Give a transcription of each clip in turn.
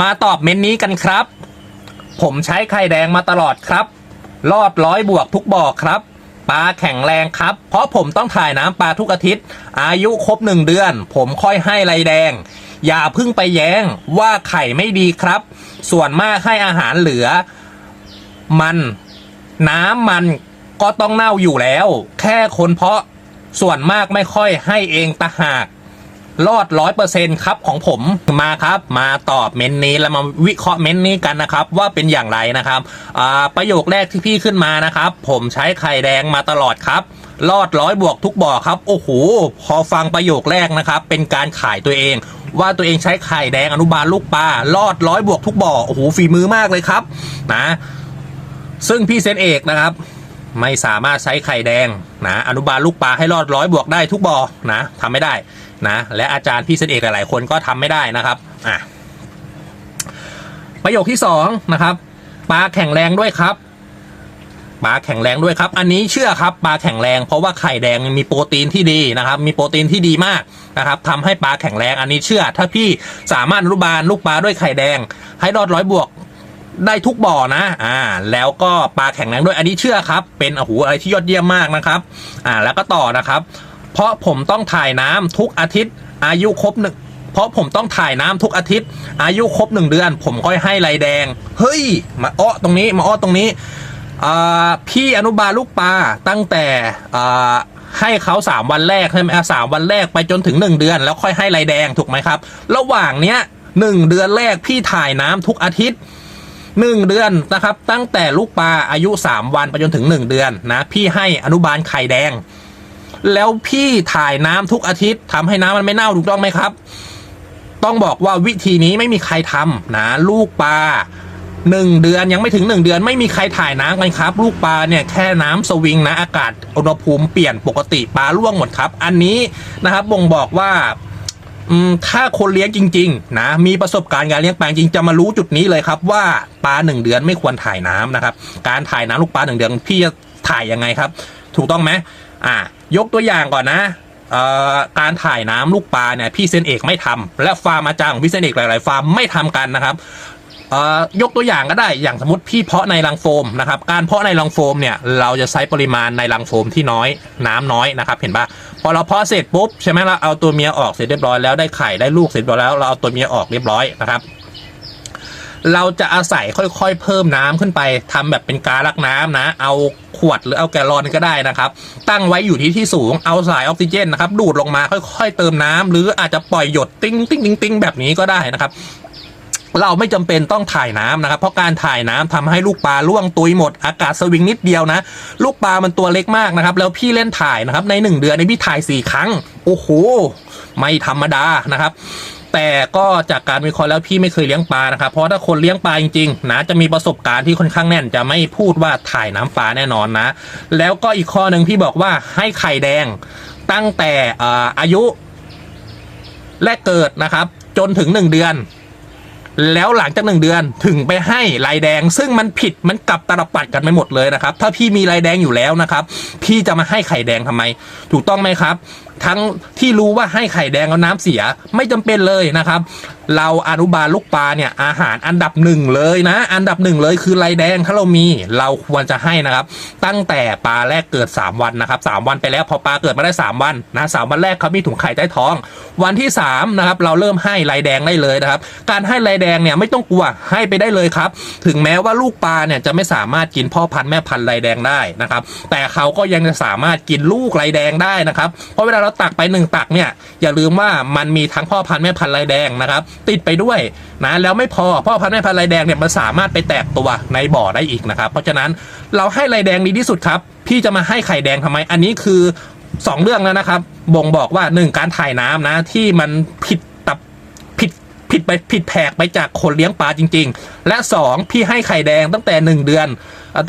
มาตอบเมนนี้กันครับ ผมใช้ไข่แดงมาตลอดครับ รอดร้อยบวกทุกบ่อครับ ปลาแข็งแรงครับ เพราะผมต้องถ่ายน้ำปลาทุกอาทิตย์ อายุครบหนึ่งเดือน ผมค่อยให้ไรแดง อย่าพึ่งไปแย้งว่าไข่ไม่ดีครับ ส่วนมากให้อาหารเหลือ มัน น้ำมันก็ต้องเน่าอยู่แล้ว แค่คนเพาะ ส่วนมากไม่ค่อยให้เองตะหาก รอดร้อยเปอร์เซ็นครับของผมมาครับมาตอบเมนนี้แล้วมาวิเคราะห์เมนนี้กันนะครับว่าเป็นอย่างไรนะครับอ่าประโยคแรกที่พี่ขึ้นมานะครับ ผมใช้ไข่แดงมาตลอดครับรอดร้อยบวกทุกบ่อครับโอ้โหพอฟังประโยคแรกนะครับ เป็นการขายตัวเอง ว่าตัวเองใช้ไข่แดงอนุบาลลูกปลารอดร้อยบวกทุกบ่อโอ้โหฝีมือมากเลยครับนะซึ่งพี่เซนเอกนะครับ ไม่สามารถใช้ไข่แดงนะอนุบาลลูกปลาให้รอดร้อยบวกได้ทุกบ่อนะทำไม่ได้ นะและอาจารย์พี่เซนเอกหลายๆคนก็ทำไม่ได้นะครับอะประโยคที่สองนะครับปลาแข็งแรงด้วยครับปลาแข็งแรงด้วยครับ อันนี้เชื่อครับปลาแข็งแรง เพราะว่าไข่แดงมีโปรตีนที่ดีนะครับ มีโปรตีนที่ดีมากนะครับทำให้ปลาแข็งแรง อันนี้เชื่อ ถ้าพี่สามารถอนุบาลลูกปลาด้วยไข่แดง ให้รอดร้อยบวกได้ทุกบ่อนะ อ่า แล้วก็ปลาแข็งแรงด้วย อันนี้เชื่อครับ เป็นโอ้โหอะไรที่ยอดเยี่ยมมากนะครับ อ่า แล้วก็ต่อนะครับ เพราะผมต้องถ่ายน้ำทุกอาทิตย์ อายุครบหนึ่งเพราะผมต้องถ่ายน้ำทุกอาทิตย์ อายุครบหนึ่งเดือน ผมค่อยให้ไรแดง เฮ้ย มาอ้อตรงนี้มาอ้อตรงนี้พี่อนุบาลลูกปลาตั้งแต่ให้เขาสามวันแรกใช่ไหมสามวันแรกไปจนถึงหนึ่งเดือน แล้วค่อยให้ไรแดงถูกไหมครับ ระหว่างเนี้ยหนึ่งเดือนแรกพี่ถ่ายน้ำทุกอาทิตย์หนึ่งเดือนนะครับ ตั้งแต่ลูกปลาอายุ 3 วันไปจนถึง 1 เดือนนะพี่ให้อนุบาลไข่แดง แล้วพี่ถ่ายน้ำทุกอาทิตย์ทำให้น้ำมันไม่เน่าถูกต้องไหมครับ ต้องบอกว่าวิธีนี้ไม่มีใครทำนะลูกปลาหนึ่งเดือนยังไม่ถึงหนึ่งเดือนไม่มีใครถ่ายน้ำกันครับ ลูกปลาเนี่ยแค่น้ำสวิงนะอากาศอุณหภูมิเปลี่ยนปกติปลาล่วงหมดครับ อันนี้นะครับบ่งบอกว่าถ้าคนเลี้ยงจริง ๆ นะ มีประสบการณ์การเลี้ยงปลาจริงจะมารู้จุดนี้เลยครับ ว่าปลาหนึ่งเดือนไม่ควรถ่ายน้ำนะครับ การถ่ายน้ำลูกปลาหนึ่งเดือนพี่จะถ่ายยังไงครับ ถูกต้องไหมอ่า ยกตัวอย่างก่อนนะการถ่ายน้ำลูกปลาเนี่ยพี่เซนเอกไม่ทำและฟาร์มอาจารย์ของพี่เซนเอกหลาย ๆ ฟาร์มไม่ทำกันนะครับยกตัวอย่างก็ได้อย่างสมมติพี่เพาะในรังโฟมนะครับการเพาะในรังโฟมเนี่ยเราจะใช้ปริมาณในรังโฟมที่น้อยน้ำน้อยนะครับเห็นปะพอเราเพาะเสร็จปุ๊บใช่ไหมเราเอาตัวเมียออกเสร็จเรียบร้อยแล้วได้ไข่ได้ลูกเสร็จเรียบร้อยแล้วเราเอาตัวเมียออกเรียบร้อยนะครับ เราจะอาศัยค่อยๆ เพิ่มน้ำขึ้นไปทำแบบเป็นการักน้ำนะ เอาขวดหรือเอาแกลลอนก็ได้นะครับ ตั้งไว้อยู่ที่ที่สูงเอาสายออกซิเจนนะครับ ดูดลงมาค่อยๆ เติมน้ำหรืออาจจะปล่อยหยดติ้งติ้งติ้งติ้งแบบนี้ก็ได้นะครับเราไม่จำเป็นต้องถ่ายน้ำนะครับ เพราะการถ่ายน้ำทำให้ลูกปลาล่วงตุยหมดอากาศสวิงนิดเดียวนะ ลูกปลามันตัวเล็กมากนะครับ แล้วพี่เล่นถ่ายนะครับ ในหนึ่งเดือนในพี่ถ่ายสี่ครั้ง โอ้โห ไม่ธรรมดานะครับ แต่ก็จากการวิเคราะห์แล้วพี่ไม่เคยเลี้ยงปลานะครับ เพราะถ้าคนเลี้ยงปลาจริงๆนะจะมีประสบการณ์ที่ค่อนข้างแน่นจะไม่พูดว่าถ่ายน้ำปลาแน่นอนนะ แล้วก็อีกข้อหนึ่งพี่บอกว่าให้ไข่แดงตั้งแต่อาอายุแรกเกิดนะครับ จนถึงหนึ่งเดือน แล้วหลังจากหนึ่งเดือนถึงไปให้ลายแดง ซึ่งมันผิดมันกลับตลปัดกันไปหมดเลยนะครับ ถ้าพี่มีลายแดงอยู่แล้วนะครับ พี่จะมาให้ไข่แดงทำไม ถูกต้องไหมครับ ทั้งที่รู้ว่าให้ไข่แดงแล้วน้ำเสียไม่จำเป็นเลยนะครับ เราอนุบาลลูกปลาเนี่ยอาหารอันดับหนึ่งเลยนะ อันดับหนึ่งเลยคือลายแดงถ้าเรามีเราควรจะให้นะครับ ตั้งแต่ปลาแรกเกิด 3 วันนะครับ 3 วันไปแล้วพอปลาเกิดมาได้ 3 วันนะสามวันแรกเขามีถุงไข่ใต้ท้อง วันที่3นะครับเราเริ่มให้ลายแดงได้เลยนะครับ การให้ลายแดงเนี่ยไม่ต้องกลัวให้ไปได้เลยครับ ถึงแม้ว่าลูกปลาเนี่ยจะไม่สามารถกินพ่อพันธุ์แม่พันธุ์ลายแดงได้นะครับ แต่เขาก็ยังจะสามารถกินลูกลายแดงได้นะครับเพราะเวลาเราตักไปหนึ่งตักเนี่ยอย่าลืมว่ามันมีทั้งพ่อพันธุ์แม่พันธุ์ลายแดงนะครับ ติดไปด้วยนะแล้วไม่พอพ่อพันธุ์แม่พันธุ์ลายแดงเนี่ยมันสามารถไปแตกตัวในบ่อได้อีกนะครับเพราะฉะนั้นเราให้ลายแดงดีที่สุดครับพี่จะมาให้ไข่แดงทำไมอันนี้คือสองเรื่องแล้วนะครับ บ่งบอกว่าหนึ่งการถ่ายน้ำนะที่มันผิด ผิดไปผิดแผกไปจากคนเลี้ยงปลาจริง ๆ และสองพี่ให้ไข่แดงตั้งแต่หนึ่งเดือน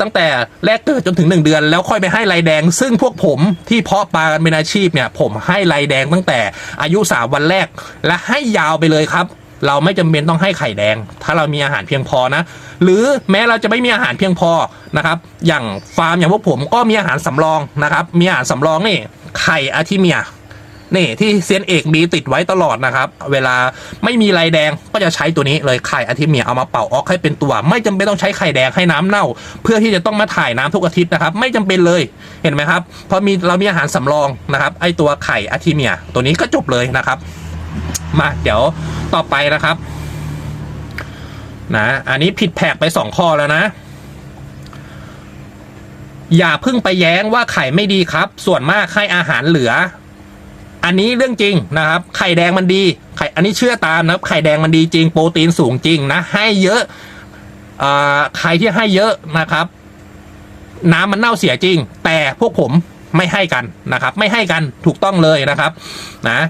ตั้งแต่แรกเกิดจนถึงหนึ่งเดือน แล้วค่อยไปให้ลายแดง ซึ่งพวกผมที่เพาะปลากันเป็นอาชีพเนี่ยผมให้ลายแดงตั้งแต่อายุสามวันแรก และให้ยาวไปเลยครับเราไม่จำเป็นต้องให้ไข่แดง ถ้าเรามีอาหารเพียงพอนะ หรือแม้เราจะไม่มีอาหารเพียงพอนะครับ อย่างฟาร์มอย่างพวกผมก็มีอาหารสำรองนะครับ มีอาหารสำรองนี่ไข่อาทิเมีย นี่ที่เซียนเอกมีติดไว้ตลอดนะครับ เวลาไม่มีลายแดงก็จะใช้ตัวนี้เลยไข่อาทิเมียเอามาเป่าออกให้เป็นตัว ไม่จำเป็นต้องใช้ไข่แดงให้น้ำเน่า เพื่อที่จะต้องมาถ่ายน้ำทุกอาทิตย์นะครับ ไม่จำเป็นเลยเห็นไหมครับพอมีเรามีอาหารสำรองนะครับ ไอตัวไข่อาทิเมียตัวนี้ก็จบเลยนะครับ มาเดี๋ยวต่อไปนะครับนะอันนี้ผิดแผกไปสองข้อแล้วนะอย่าเพิ่งไปแย้งว่าไข่ไม่ดีครับ ส่วนมากให้อาหารเหลือ อันนี้เรื่องจริงนะครับ ไข่แดงมันดีไข่อันนี้เชื่อตามนะครับ ไข่แดงมันดีจริง โปรตีนสูงจริงนะ ให้เยอะอ่าใครที่ให้เยอะนะครับ น้ำมันเน่าเสียจริง แต่พวกผมไม่ให้กันนะครับ ไม่ให้กันถูกต้องเลยนะครับ นะ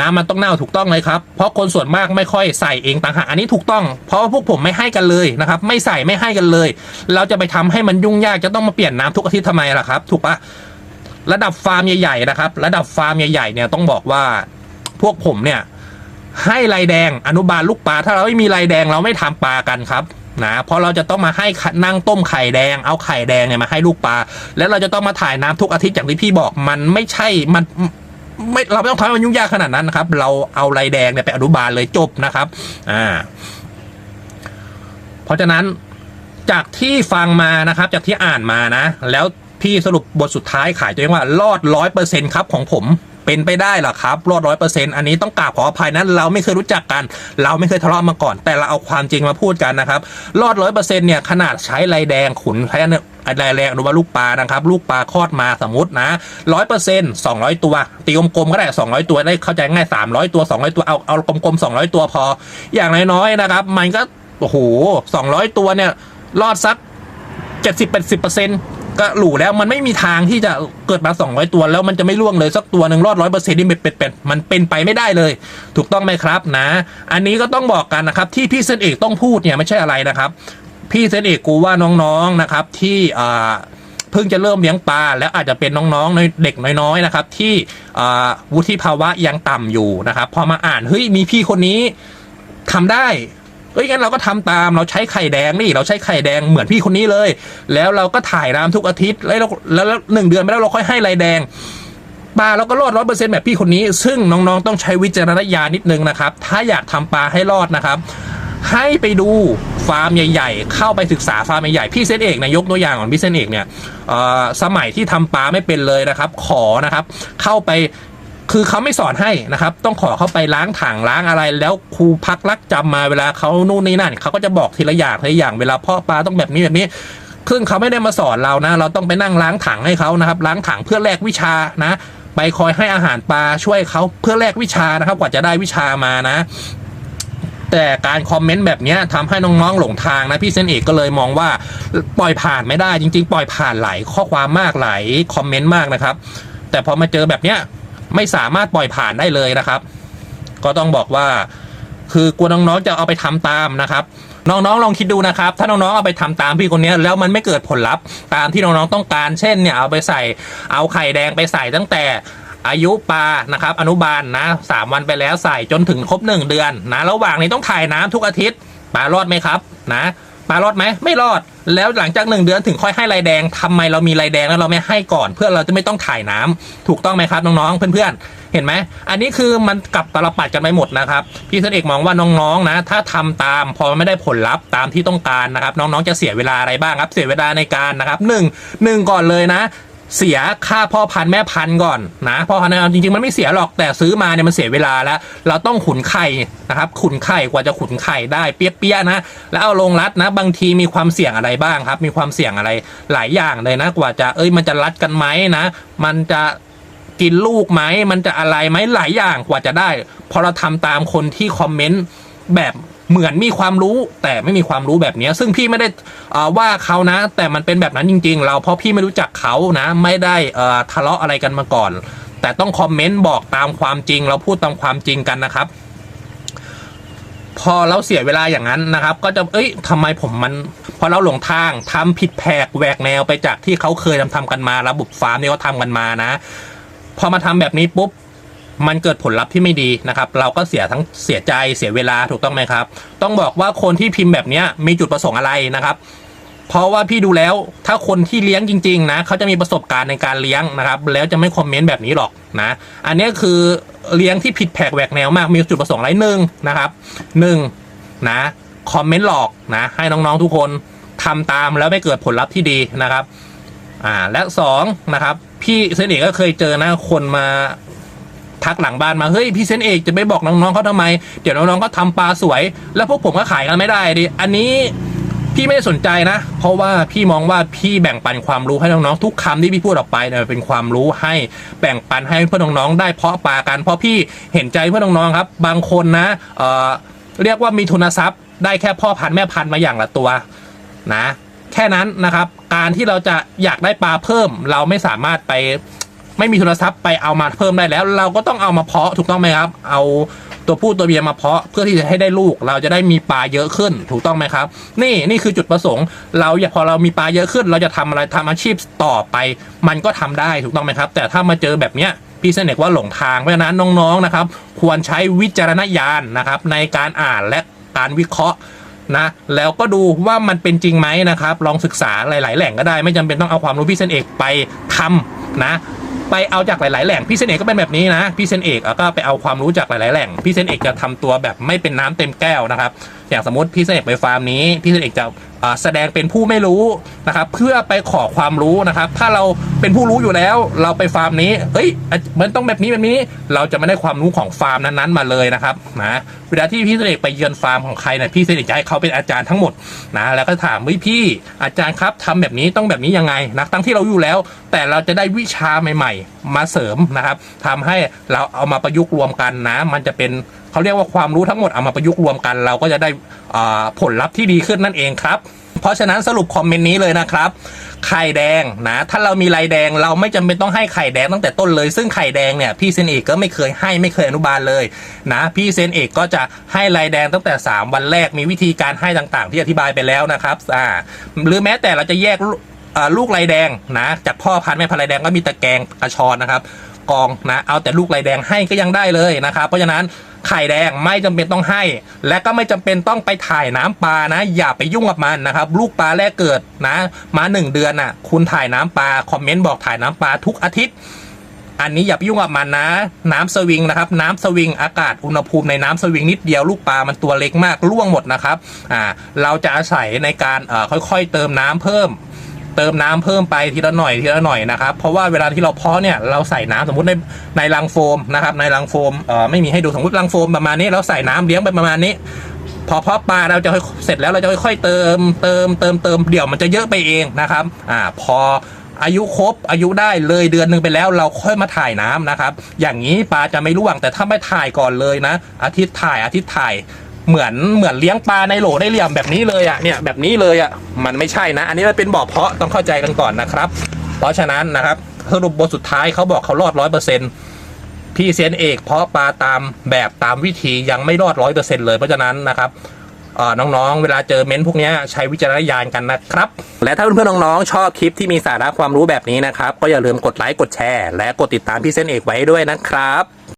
น้ำมันต้องเน่าถูกต้องเลยครับ เพราะคนส่วนมากไม่ค่อยใส่เองต่างหากอันนี้ถูกต้อง เพราะว่าพวกผมไม่ให้กันเลยนะครับ ไม่ใส่ไม่ให้กันเลย เราจะไปทำให้มันยุ่งยากจะต้องมาเปลี่ยนน้ำทุกอาทิตย์ทำไมล่ะครับ ถูกปะ ระดับฟาร์มใหญ่ๆนะครับ ระดับฟาร์มใหญ่ๆเนี่ยต้องบอกว่าพวกผมเนี่ย ให้ลายแดงอนุบาลลูกปลาถ้าเราไม่มีลายแดงเราไม่ทำปลากันครับนะเพราะเราจะต้องมาให้นั่งต้มไข่แดง เอาไข่แดงเนี่ยมาให้ลูกปลาแล้วเราจะต้องมาถ่ายน้ำทุกอาทิตย์อย่างที่พี่บอกมันไม่ใช่มันไม่เราไม่ต้องทำให้มันยุ่งยากขนาดนั้นนะครับ เราเอาลายแดงเนี่ยไปอนุบาลเลยจบนะครับอ่าเพราะฉะนั้นจากที่ฟังมานะครับ จากที่อ่านมานะ แล้ว พี่สรุปบทสุดท้ายขายตัวเองว่ารอดร้อยเปอร์เซ็นต์ครับของผมเป็นไปได้หรอครับ รอดร้อยเปอร์เซ็นต์อันนี้ต้องกราบขออภัยนะเราไม่เคยรู้จักกัน เราไม่เคยทะเลาะมาก่อน แต่เราเอาความจริงมาพูดกันนะครับ รอดร้อยเปอร์เซ็นต์เนี่ยขนาดใช้ลายแดงขุนใช้ลายแดงอนุบาลูกปลานะครับ ลูกปลาคลอดมาสมมตินะร้อยเปอร์เซ็นต์สองร้อยตัว ตีกลมๆก็ได้สองร้อยตัวได้เข้าใจง่ายสามร้อยตัวสองร้อยตัวเอาเอากลมๆสองร้อยตัวพอ อย่างน้อยๆนะครับ มันก็โอ้โหสองร้อยตัวเนี่ยรอดสักเจ็ดสิบแปดสิบเปอร์เซ็นต์ ก็หลูแล้วมันไม่มีทางที่จะเกิดมา 200 ตัว แล้วมันจะไม่ล่วงเลยสักตัวหนึ่งรอดร้อยเปอร์เซ็นต์นี่เป็นเป็นมันเป็นไปไม่ได้เลย ถูกต้องไหมครับนะ อันนี้ก็ต้องบอกกันนะครับ ที่พี่เซนเอกต้องพูดเนี่ยไม่ใช่อะไรนะครับ พี่เซนเอกกูว่าน้องๆนะครับที่อ่าเพิ่งจะเริ่มเลี้ยงปลาแล้วอาจจะเป็นน้องๆเด็กน้อยๆนะครับ ที่วุฒิภาวะยังต่ำอยู่นะครับ พอมาอ่านเฮ้ยมีพี่คนนี้ทำได้ เอ้ยงั้นเราก็ทำตามเราใช้ไข่แดงนี่เราใช้ไข่แดงเหมือนพี่คนนี้เลย แล้วเราก็ถ่ายน้ำทุกอาทิตย์แล้วแล้วหนึ่งเดือนไปแล้วเราค่อยให้ลายแดงปลาเราก็รอดร้อยเปอร์เซ็นต์แบบพี่คนนี้ ซึ่งน้องๆต้องใช้วิจารณญาณนิดนึงนะครับ ถ้าอยากทำปลาให้รอดนะครับ ให้ไปดูฟาร์มใหญ่ๆ เข้าไปศึกษาฟาร์มใหญ่ๆ พี่เซนเอกนะยกตัวอย่างของพี่เซนเอกเนี่ยสมัยที่ทำปลาไม่เป็นเลยนะครับ ขอนะครับ เข้าไป คือเขาไม่สอนให้นะครับ ต้องขอเข้าไปล้างถังล้างอะไร แล้วครูพักรักจำมาเวลาเขานู่นนี่นั่นเขาก็จะบอกทีละอย่างทีละอย่างเวลาพ่อปลาต้องแบบนี้แบบนี้ซึ่งเขาไม่ได้มาสอนเรานะ เราต้องไปนั่งล้างถังให้เขานะครับ ล้างถังเพื่อแลกวิชานะ ไปคอยให้อาหารปลาช่วยเขาเพื่อแลกวิชานะครับ กว่าจะได้วิชามานะ แต่การคอมเมนต์แบบนี้ยทำให้น้องๆหลงทางนะพี่เซนเอกก็เลยมองว่าปล่อยผ่านไม่ได้จริง ๆ ปล่อยผ่านหลายข้อความมากหลายคอมเมนต์มากนะครับ แต่พอมาเจอแบบเนี้ย ไม่สามารถปล่อยผ่านได้เลยนะครับ ก็ต้องบอกว่า คือกลัวน้องๆจะเอาไปทำตามนะครับน้องๆลองคิดดูนะครับ ถ้าน้องๆเอาไปทำตามพี่คนนี้แล้วมันไม่เกิดผลลัพธ์ตามที่น้องๆต้องการ เช่นเนี่ยเอาไปใส่เอาไข่แดงไปใส่ตั้งแต่อายุปลานะครับ อนุบาลนะสามวันไปแล้วใส่จนถึงครบหนึ่งเดือนนะ ระหว่างนี้ต้องถ่ายน้ำทุกอาทิตย์ปลารอดไหมครับนะ ปลารอดไหมไม่รอด แล้วหลังจากหนึ่งเดือนถึงค่อยให้ลายแดงทำไมเรามีลายแดงแล้วเราไม่ให้ก่อน เพื่อเราจะไม่ต้องถ่ายน้ำถูกต้องไหมครับน้องๆเพื่อนๆเห็นไหมอันนี้คือมันกลับตลปัดกันไปหมดนะครับพี่เสนเอกมองว่าน้องๆนะ ถ้าทำตามพอไม่ได้ผลลัพธ์ตามที่ต้องการนะครับ น้องๆจะเสียเวลาอะไรบ้างครับ เสียเวลาในการนะครับหนึ่งหนึ่งก่อนเลยนะ เสียค่าพ่อพันธุ์แม่พันธุ์ก่อนนะพ่อพันธุ์แม่พันจริงๆมันไม่เสียหรอกแต่ซื้อมาเนี่ยมันเสียเวลาแล้ว เราต้องขุนไข่นะครับ ขุนไข่กว่าจะขุนไข่ได้เปี้ยๆนะ แล้วเอาลงรัดนะ บางทีมีความเสี่ยงอะไรบ้างครับ มีความเสี่ยงอะไรหลายอย่างเลยนะ กว่าจะเอ้ยมันจะรัดกันไหมนะ มันจะกินลูกไหมมันจะอะไรไหมหลายอย่างกว่าจะได้พอเราทำตามคนที่คอมเมนต์ แบบเหมือนมีความรู้แต่ไม่มีความรู้แบบนี้ ซึ่งพี่ไม่ได้ว่าเขานะ แต่มันเป็นแบบนั้นจริง ๆ เราเพราะพี่ไม่รู้จักเขานะ ไม่ได้ทะเลาะอะไรกันมาก่อน แต่ต้องคอมเมนต์บอกตามความจริง เราพูดตามความจริงกันนะครับ พอเราเสียเวลาอย่างนั้นนะครับ ก็จะเอ้ยทำไมผมมัน พอเราหลงทางทำผิดแผกแหวกแนวไปจากที่เขาเคยทำทำกันมา ระบบฟาร์มที่เขาทำกันมานะ พอมาทำแบบนี้ปุ๊บ มันเกิดผลลัพธ์ที่ไม่ดีนะครับ เราก็เสียทั้งเสียใจเสียเวลาถูกต้องไหมครับ ต้องบอกว่าคนที่พิมพ์แบบนี้มีจุดประสงค์อะไรนะครับเพราะว่าพี่ดูแล้วถ้าคนที่เลี้ยงจริงๆนะเขาจะมีประสบการณ์ในการเลี้ยงนะครับ แล้วจะไม่คอมเมนต์แบบนี้หรอกนะ อันนี้คือเลี้ยงที่ผิดแผกแหวกแนวมากมีจุดประสงค์ไรหนึ่งนะครับหนึ่งนะคอมเมนต์หลอกนะให้น้องๆทุกคนทำตามแล้วไม่เกิดผลลัพธ์ที่ดีนะครับอ่าและสองนะครับพี่เซนเอกก็เคยเจอนะคนมา ทักหลังบ้านมาเฮ้ยพี่เซนเอกจะไปบอกน้องๆเขาทำไม เดี๋ยวน้องๆก็ทำปลาสวย แล้วพวกผมก็ขายกันไม่ได้ดิอันนี้พี่ไม่ได้สนใจนะ เพราะว่าพี่มองว่าพี่แบ่งปันความรู้ให้น้องๆทุกคำที่พี่พูดออกไปเนี่ยเป็นความรู้ให้แบ่งปันให้เพื่อนน้องๆได้เพาะปลากัน เพราะพี่เห็นใจเพื่อนน้องๆครับ บางคนนะเอ่อเรียกว่ามีทุนทรัพย์ ได้แค่พ่อพันธุ์แม่พันธุ์มาอย่างละตัวนะ แค่นั้นนะครับ การที่เราจะอยากได้ปลาเพิ่ม เราไม่สามารถไป ไม่มีโทรัพท์ไปเอามาเพิ่มได้แล้ว เราก็ต้องเอามาเพาะถูกต้องไหมครับ เอาตัวผู้ตัวเมียมาเพาะเพื่อที่จะให้ได้ลูก เราจะได้มีปลาเยอะขึ้นถูกต้องไหมครับ นี่นี่คือจุดประสงค์ เราอยากพอเรามีปลาเยอะขึ้น เราจะทำอะไรทำอาชีพต่อไป มันก็ทำได้ถูกต้องไหมครับ แต่ถ้ามาเจอแบบเนี้ยพี่เสนกว่าหลงทางเพราะฉะนั้นน้องๆนะครับ ควรใช้วิจารณญาณนะครับ ในการอ่านและการวิเคราะห์นะแล้วก็ดูว่ามันเป็นจริงไหมนะครับ ลองศึกษาหลาย ๆ แหล่งก็ได้ ไม่จำเป็นต้องเอาความรู้พี่เซนเอกไปทำนะไปเอาจากหลาย ๆ แหล่งพี่เซนเอกก็เป็นแบบนี้นะพี่เซนเอกก็ไปเอาความรู้จากหลาย ๆ แหล่งพี่เซนเอกจะทำตัวแบบไม่เป็นน้ำเต็มแก้วนะครับ อย่างสมมติพี่เซนเอกไปฟาร์มนี้พี่เซนเอกจะแสดงเป็นผู้ไม่รู้นะครับ เพื่อไปขอความรู้นะครับ ถ้าเราเป็นผู้รู้อยู่แล้ว เราไปฟาร์มนี้เฮ้ยมันต้องแบบนี้แบบนี้ เราจะไม่ได้ความรู้ของฟาร์มนั้น ๆ มาเลยนะครับนะเวลาที่พี่เสด็จไปเยือนฟาร์มของใครเนี่ยพี่เสด็จจะให้เขาเป็นอาจารย์ทั้งหมดนะแล้วก็ถามเฮ้ยพี่อาจารย์ครับทำแบบนี้ต้องแบบนี้ยังไงนะทั้งที่เราอยู่แล้ว แต่เราจะได้วิชาใหม่ๆมาเสริมนะครับทำให้เราเอามาประยุกต์รวมกันนะ มันจะเป็นเขาเรียกว่าความรู้ทั้งหมดเอามาประยุกต์รวมกัน เราก็จะได้ผลลัพธ์ที่ดีขึ้นนั่นเองครับ เพราะฉะนั้นสรุปคอมเมนต์นี้เลยนะครับไข่แดงนะ ถ้าเรามีลายแดงเราไม่จำเป็นต้องให้ไข่แดงตั้งแต่ต้นเลย ซึ่งไข่แดงเนี่ยพี่เซนเอกก็ไม่เคยให้ไม่เคยอนุบาลเลยนะ พี่เซนเอกก็จะให้ลายแดงตั้งแต่ 3 วันแรกมีวิธีการให้ต่างๆ ที่อธิบายไปแล้วนะครับอ่าหรือแม้แต่เราจะแยก ลูกอ่าลูกลายแดงนะจากพ่อพันธุ์แม่พันธุ์ลายแดงก็มีตะแกรงกระชอนนะครับกองนะเอาแต่ลูกลายแดงให้ก็ยังได้เลยนะครับ เพราะฉะนั้นไข่แดงไม่จำเป็นต้องให้ และก็ไม่จำเป็นต้องไปถ่ายน้ำปลานะ อย่าไปยุ่งกับมันนะครับ ลูกปลาแรกเกิดนะ มาหนึ่งเดือนน่ะ คุณถ่ายน้ำปลาคอมเมนต์บอกถ่ายน้ำปลาทุกอาทิตย์ อันนี้อย่าไปยุ่งกับมันนะ น้ำสวิงนะครับ น้ำสวิงอากาศอุณหภูมิในน้ำสวิงนิดเดียวลูกปลามันตัวเล็กมากร่วงหมดนะครับอ่าเราจะอาศัยในการเอ่อค่อย ๆ เติมน้ำเพิ่ม เติมน้ำเพิ่มไปทีละหน่อยทีละหน่อยนะครับเพราะว่าเวลาที่เราเพาะเนี่ยเราใส่น้ำสมมติในในรังโฟมนะครับในรังโฟมเอ่อไม่มีให้ดูสมมติรังโฟมประมาณนี้เราใส่น้ำเลี้ยงไปประมาณนี้ พอเพาะปลาเราจะค่อยเสร็จแล้วเราจะค่อยๆเติมเติมเติมเติมเดี๋ยวมันจะเยอะไปเองนะครับอ่าพออายุครบอายุได้เลยเดือนหนึ่งไปแล้วเราค่อยมาถ่ายน้ำนะครับ อย่างนี้ปลาจะไม่ร่วงแต่ถ้าไม่ถ่ายก่อนเลยนะ อาทิตย์ถ่ายอาทิตย์ถ่าย เหมือนเหมือนเลี้ยงปลาในโหลได้เหลี่ยมแบบนี้เลยอะเนี่ยแบบนี้เลยอะมันไม่ใช่นะ อันนี้มันเป็นบ่อเพาะต้องเข้าใจกันก่อนนะครับ เพราะฉะนั้นนะครับสรุปบทสุดท้ายเขาบอกเขารอดร้อยเปอร์เซ็นต์พี่เซียนเอกเพาะปลาตามแบบตามวิธียังไม่รอดร้อยเปอร์เซ็นต์เลยเพราะฉะนั้นนะครับน้องๆ เวลาเจอเม้นต์พวกนี้ใช้วิจารณญาณกันนะครับ และถ้าเพื่อนๆ น้องๆ ชอบคลิปที่มีสาระความรู้แบบนี้นะครับ ก็อย่าลืมกดไลค์ กดแชร์ และกดติดตามพี่เซนเอกไว้ด้วยนะครับ